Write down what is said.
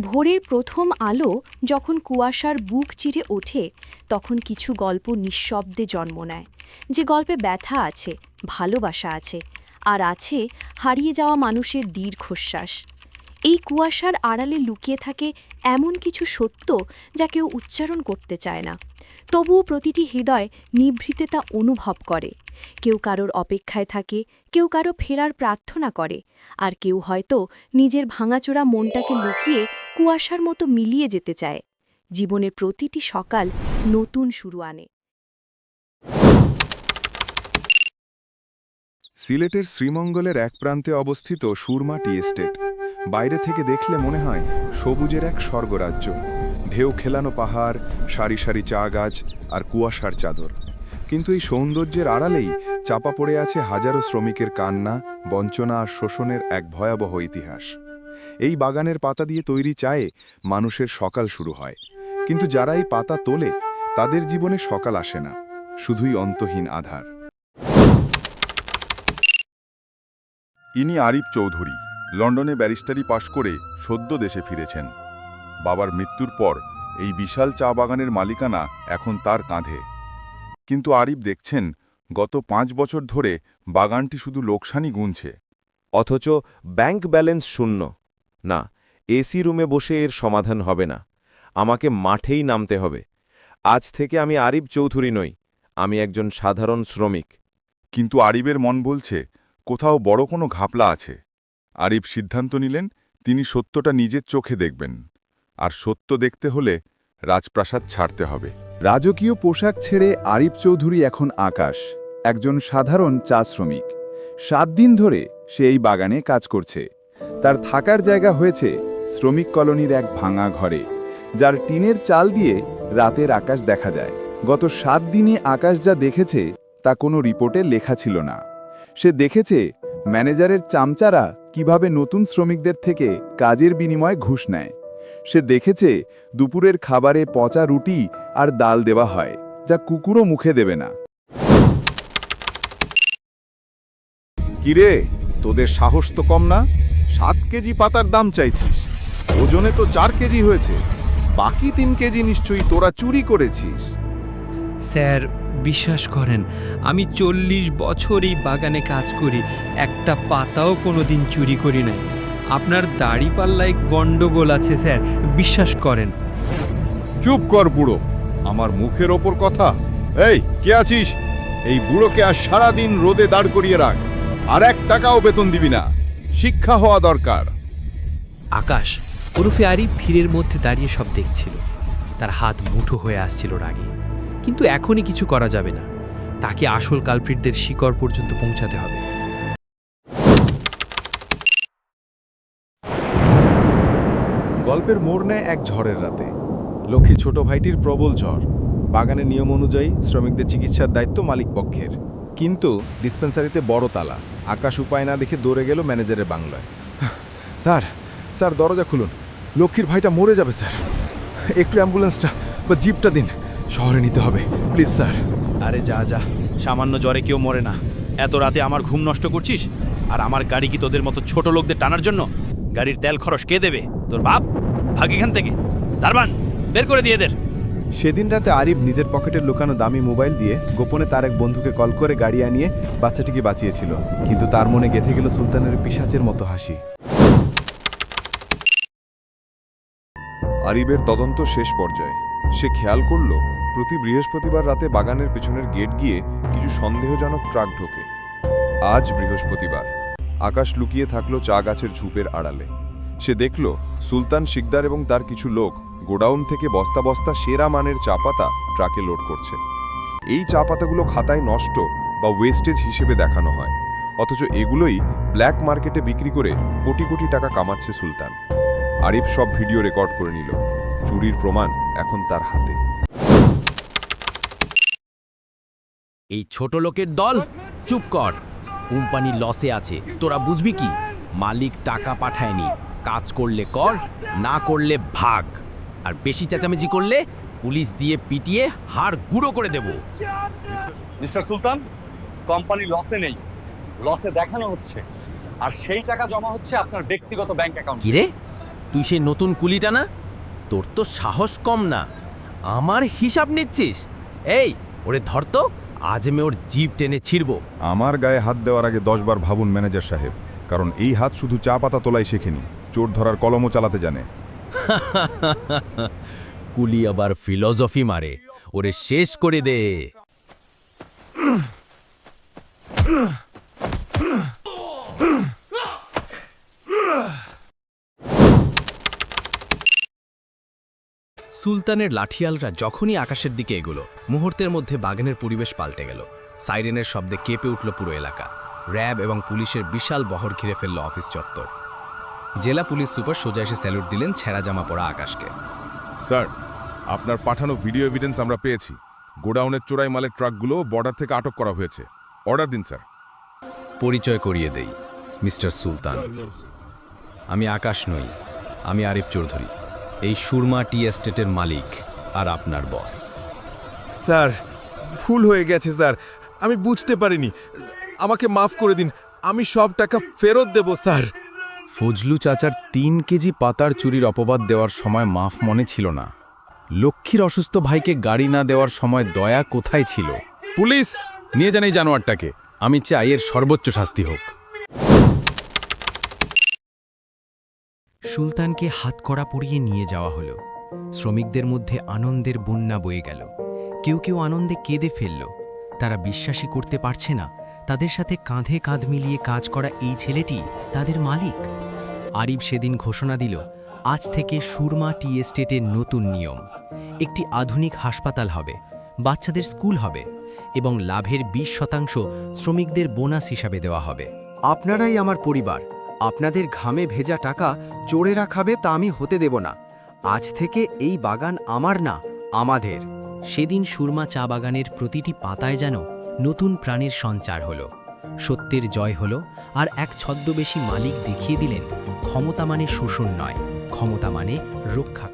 ভোরের প্রথম আলো যখন কুয়াশার বুক চিরে ওঠে, তখন কিছু গল্প নিঃশব্দে জন্ম নেয়। যে গল্পে ব্যথা আছে, ভালোবাসা আছে, আর আছে হারিয়ে যাওয়া মানুষের দীর্ঘশ্বাস। এই কুয়াশার আড়ালে লুকিয়ে থাকে এমন কিছু সত্য যা কেউ উচ্চারণ করতে চায় না। তবুও প্রতিটি হৃদয় নিভৃতে তা অনুভব করে। কেউ কারোর অপেক্ষায় থাকে, কেউ কারও ফেরার প্রার্থনা করে, আর কেউ হয়তো নিজের ভাঙাচোরা মনটাকে লুকিয়ে কুয়াশার মতো মিলিয়ে যেতে চায়। জীবনের প্রতিটি সকাল নতুন শুরু আনে। সিলেটের শ্রীমঙ্গলের এক প্রান্তে অবস্থিত সুরমা টি এস্টেট। বাইরে থেকে দেখলে মনে হয় সবুজের এক স্বর্গরাজ্য। ঢেউ খেলানো পাহাড়, সারি সারি চা গাছ আর কুয়াশার চাদর। কিন্তু এই সৌন্দর্যের আড়ালেই চাপা পড়ে আছে হাজারো শ্রমিকের কান্না, বঞ্চনা আর শোষণের এক ভয়াবহ ইতিহাস। এই বাগানের পাতা দিয়ে তৈরি চায়ে মানুষের সকাল শুরু হয়। কিন্তু যারা এই পাতা তোলে, তাদের জীবনে সকাল আসে না, শুধুই অন্তহীন আধার। ইনি আরিফ চৌধুরী। লন্ডনে ব্যারিস্টারি পাশ করে সদ্য দেশে ফিরেছেন। বাবার মৃত্যুর পর এই বিশাল চা বাগানের মালিকানা এখন তার কাঁধে। কিন্তু আরিফ দেখছেন গত পাঁচ বছর ধরে বাগানটি শুধু লোকসানই গুনছে। অথচ ব্যাংক ব্যালেন্স শূন্য। না এসি রুমে বসে এর সমাধান হবে না। আমাকে মাঠেই নামতে হবে। আজ থেকে আমি আরিফ চৌধুরী নই আমি একজন সাধারণ শ্রমিক। কিন্তু আরিবের মন বলছে কোথাও বড় কোনো ঘাপলা আছে। আরিফ সিদ্ধান্ত নিলেন, তিনি সত্যটা নিজের চোখে দেখবেন। আর সত্য দেখতে হলে রাজপ্রাসাদ ছাড়তে হবে। রাজকীয় পোশাক ছেড়ে আরিফ চৌধুরী এখন আকাশ, একজন সাধারণ চা শ্রমিক। সাত দিন ধরে সে এই বাগানে কাজ করছে। তার থাকার জায়গা হয়েছে শ্রমিক কলোনির এক ভাঙা ঘরে, যার টিনের চাল দিয়ে রাতের আকাশ দেখা যায়। গত সাত দিনে আকাশ যা দেখেছে, তা কোনো রিপোর্টে লেখা ছিল না। সে দেখেছে ম্যানেজারের চামচারা কীভাবে নতুন শ্রমিকদের থেকে কাজের বিনিময়ে ঘুষ নেয়। সে দেখেছে দুপুরের খাবারে পচা রুটি আর ডাল দেওয়া হয়, যা কুকুরও মুখে দেবে না। কিরে, তোদের সাহস তো কম না? সাত কেজি পাতার দাম চাইছিস। ওজনে তো চার কেজি হয়েছে। বাকি তিন কেজি নিশ্চয়ই তোরা চুরি করেছিস। স্যার বিশ্বাস করেন আমি চল্লিশ বছর এই বাগানে কাজ করি একটা পাতাও কোনো দিন চুরি করি নাই। আপনার দাড়িপাল্লায় গণ্ডগোল আছে স্যার বিশ্বাস করেন। চুপ কর বুড়ো আমার মুখের ওপর কথা। এই কে আছিস? এই বুড়োকে আর সারাদিন রোদে দাঁড় করিয়ে রাখ। আর এক টাকাও বেতন দিবি না। শিক্ষা হওয়া দরকার। আকাশ ওরফে আরিফ ভিড়ের মধ্যে দাঁড়িয়ে সব দেখছিল। তার হাত মুঠো হয়ে আসছিল রাগে। কিন্তু এখনই কিছু করা যাবে না। তাকে আসল কালপ্রিটদের শিকড় পর্যন্ত পৌঁছাতে হবে। গল্পের মোড় নেয় এক ঝড়ের রাতে। লক্ষ্মী ছোট ভাইটির প্রবল ঝড়। বাগানের নিয়ম অনুযায়ী শ্রমিকদের চিকিৎসার দায়িত্ব মালিক পক্ষের। কিন্তু ডিসপেন্সারিতে বড় তালা। আকাশ উপায় না দেখে দৌড়ে গেল ম্যানেজারের বাংলায়। স্যার স্যার, দরজা খুলুন। লক্ষ্মীর ভাইটা মরে যাবে, স্যার। একটু অ্যাম্বুলেন্সটা বা জিপটা দিন। শহরে নিতে হবে। Please sir. আরে যা যা। সামান্য জ্বরে কেউ মরে না। এত রাতে আমার ঘুম নষ্ট করছিস? আর আমার গাড়ি কি তোদের মতো ছোট লোকদের টানার জন্য? গাড়ির তেল খরচ কে দেবে? তোর বাপ? ভাগ এখান থেকে। দারবান বের করে দিয়ে এদের। সেদিন রাতে আরিফ নিজের পকেটের লুকানো দামি মোবাইল দিয়ে গোপনে তার এক বন্ধুকে কল করে গাড়ি আনিয়ে বাচ্চাটিকে বাঁচিয়েছিল। কিন্তু তার মনে গেঁথে গেল সুলতানের পিসাচের মতো হাসি। আরিবের তদন্ত শেষ পর্যায়ে সে খেয়াল করল, প্রতি বৃহস্পতিবার রাতে বাগানের পেছনের গেট গিয়ে কিছু সন্দেহজনক ট্রাক ঢোকে। আজ বৃহস্পতিবার। আকাশ লুকিয়ে থাকল চা গাছের ঝুপের আড়ালে। সে দেখল, সুলতান শিকদার এবং তার কিছু লোক গোডাউন থেকে বস্তা বস্তা সেরা মানের চা পাতা ট্রাকে লোড করছে। এই চা পাতাগুলো খাতায় নষ্ট বা ওয়েস্টেজ হিসেবে দেখানো হয়। অথচ এগুলোই ব্ল্যাক মার্কেটে বিক্রি করে কোটি কোটি টাকা কামাচ্ছে সুলতান। আরিফ সব ভিডিও রেকর্ড করে নিল। চুরির প্রমাণ এখন তার হাতে। এই ছোট লোকের দল? চুপ কর। কোম্পানি লসে আছে। তোরা বুঝবি কি? মালিক টাকা পাঠায়নি। কাজ করলে কর না করলে ভাগ। আর বেশি চেঁচামেচি করলে পুলিশ দিয়ে পিটিয়ে হাড় গুঁড়ো করে দেব। মিস্টার সুলতান কোম্পানি লসে নেই। লসে দেখানো হচ্ছে। আর সেই টাকা জমা হচ্ছে আপনার ব্যক্তিগত ব্যাংক অ্যাকাউন্ট কিরে তুই সেই নতুন কুলিটা না? তোর তো সাহস কম না। আমার হিসাব নিচ্ছিস? এই ওরে ধর তো আজ আমি ওর জিপ টেনে ছিড়ব। আমার গায়ে হাত দেওয়ার আগে দশবার ভাবুন ম্যানেজার সাহেব কারণ এই হাত শুধু চা পাতা তোলাই শেখেনি চোর ধরার কলমও চালাতে জানে। কুলি আবার ফিলসফি মারে ওরে শেষ করে দে। সুলতানের লাঠিয়ালরা যখনই আকাশের দিকে এগোলো মুহূর্তের মধ্যে বাগানের পরিবেশ পাল্টে গেল। সাইরেনের শব্দে কেঁপে উঠল পুরো এলাকা। র্যাব এবং পুলিশের বিশাল বহর ঘিরে ফেলল অফিস চত্বর। জেলা পুলিশ সুপার সোজা এসে স্যালুট দিলেন ছেঁড়া জামা পরা আকাশকে। স্যার আপনার পাঠানো ভিডিও এভিডেন্স আমরা পেয়েছি। গোডাউনের চোরাই মালের ট্রাকগুলো বর্ডার থেকে আটক করা হয়েছে। অর্ডার দিন স্যার। পরিচয় করিয়ে দেই মিস্টার সুলতান। আমি আকাশ নই আমি আরিফ চৌধুরী। এই সুরমা টি এস্টেটের মালিক আর আপনার বস। স্যার ভুল হয়ে গেছে স্যার। আমি বুঝতে পারিনি। আমাকে মাফ করে দিন। আমি সব টাকা ফেরত দেব স্যার। ফজলু চাচার তিন কেজি পাতার চুরির অপবাদ দেওয়ার সময় মাফ মনে ছিল না। লক্ষ্মীর অসুস্থ ভাইকে গাড়ি না দেওয়ার সময় দয়া কোথায় ছিল? পুলিশ! নিয়ে যান এই জানোয়ারটাকে। আমি চাই এর সর্বোচ্চ শাস্তি হোক। সুলতানকে হাতকড়া পরিয়ে নিয়ে যাওয়া হলো। শ্রমিকদের মধ্যে আনন্দের বন্যা বয়ে গেল। কেউ কেউ আনন্দে কেঁদে ফেলল। তারা বিশ্বাসই করতে পারছে না। তাদের সাথে কাঁধে কাঁধ মিলিয়ে কাজ করা এই ছেলেটি তাদের মালিক। আরিফ সেদিন ঘোষণা দিল, আজ থেকে সুরমা টি এস্টেটের নতুন নিয়ম। একটি আধুনিক হাসপাতাল হবে, বাচ্চাদের স্কুল হবে এবং লাভের ২০ শতাংশ শ্রমিকদের বোনাস হিসাবে দেওয়া হবে। আপনারাই আমার পরিবার। আপনাদের ঘামে ভেজা টাকা চোরেরা খাবে তা আমি হতে দেব না। আজ থেকে এই বাগান আমার না, আমাদের। সেদিন সুরমা চা বাগানের প্রতিটি পাতায় যেন নতুন প্রাণের সঞ্চার হলো। সত্যের জয় হলো আর এক ছদ্মবেশী মালিক দেখিয়ে দিলেন, ক্ষমতা মানে শোষণ নয়, ক্ষমতা মানে রক্ষা